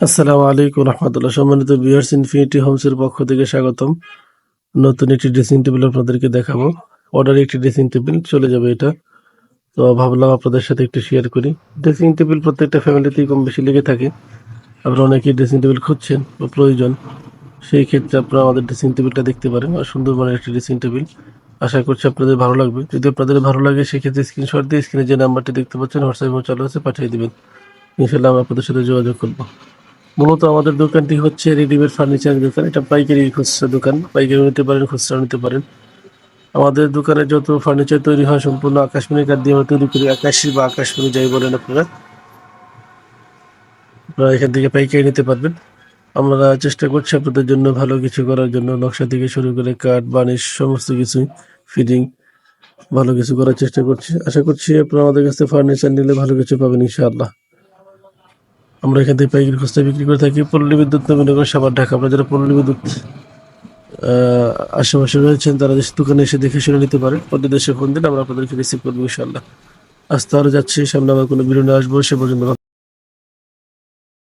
আসসালামু আলাইকুম রহমতুল্লাহ। সম্মানিত বিয়ার্স ইনফিনিটি হোমসের পক্ষ থেকে স্বাগতম। নতুন একটি ড্রেসিং টেবিল আপনাদেরকে দেখাবো। অর্ডারে একটি ড্রেসিং টেবিল চলে যাবে এটা। তো ভাবলাম আপনাদের সাথে একটু শেয়ার করি। ড্রেসিং টেবিল প্রত্যেকটা ফ্যামিলিতেই কম বেশি লেগে থাকে। আপনারা অনেকেই ড্রেসিং টেবিল খুঁজছেন বা প্রয়োজন। সেই ক্ষেত্রে আপনারা আমাদের ড্রেসিং টেবিলটা দেখতে পারেন আর সুন্দর মানের একটি ড্রেসিং টেবিল আশা করছি আপনাদের ভালো লাগবে। যদি আপনাদের ভালো লাগে, সেক্ষেত্রে স্ক্রিনশট দিয়ে স্ক্রিনে যে নাম্বারটি দেখতে পাচ্ছেন হোয়াটসঅ্যাপে চালু আছে পাঠিয়ে দেবেন। ইনশাল্লাহ আমরা আপনাদের সাথে যোগাযোগ করব। মূলত আমাদের দোকানটি হচ্ছে রেডিমেড ফার্নিচার দোকান। এটা পাইকারি খুচরা দোকান। পাইকারি নিতে পারেন খুচরা নিতে পারেন। আমাদের দোকানে যত ফার্নিচার তৈরি হয়, সম্পূর্ণ আকাশমণি কাঠ দিয়ে আমরা তৈরি করি। আকাশি বা আকাশমণি যাই বলেন আপনারা। আপনারা এখান থেকে পাইকারি নিতে পারবেন। আমরা চেষ্টা করছি আপনাদের জন্য ভালো কিছু করার জন্য। নকশা থেকে শুরু করে কাঠ, বানিশ, সমস্ত কিছু ফিটিং, ভালো কিছু করার চেষ্টা করছি। আশা করছি আপনারা আমাদের কাছে ফার্নিচার নিলে ভালো কিছু পাবেন, ইনশাআল্লাহ। আমরা এখান থেকে পাইকারি খুচরা বিক্রি করে থাকি। পল্লী বিদ্যুৎ নবীনগর সাবার ঢাকা, আপনার যারা পল্লী বিদ্যুৎ আশেপাশে রয়েছেন, তারা দেশের দোকানে এসে দেখে শুনে নিতে পারেন। পদ্মা দেশে ফোন দিন আমরা আপনাদেরকে রিসিভ করব ইনশাল্লাহ আস্তে তাহলে যাচ্ছি, সামনে আবার কোনো নিয়ে আসব, সে পর্যন্ত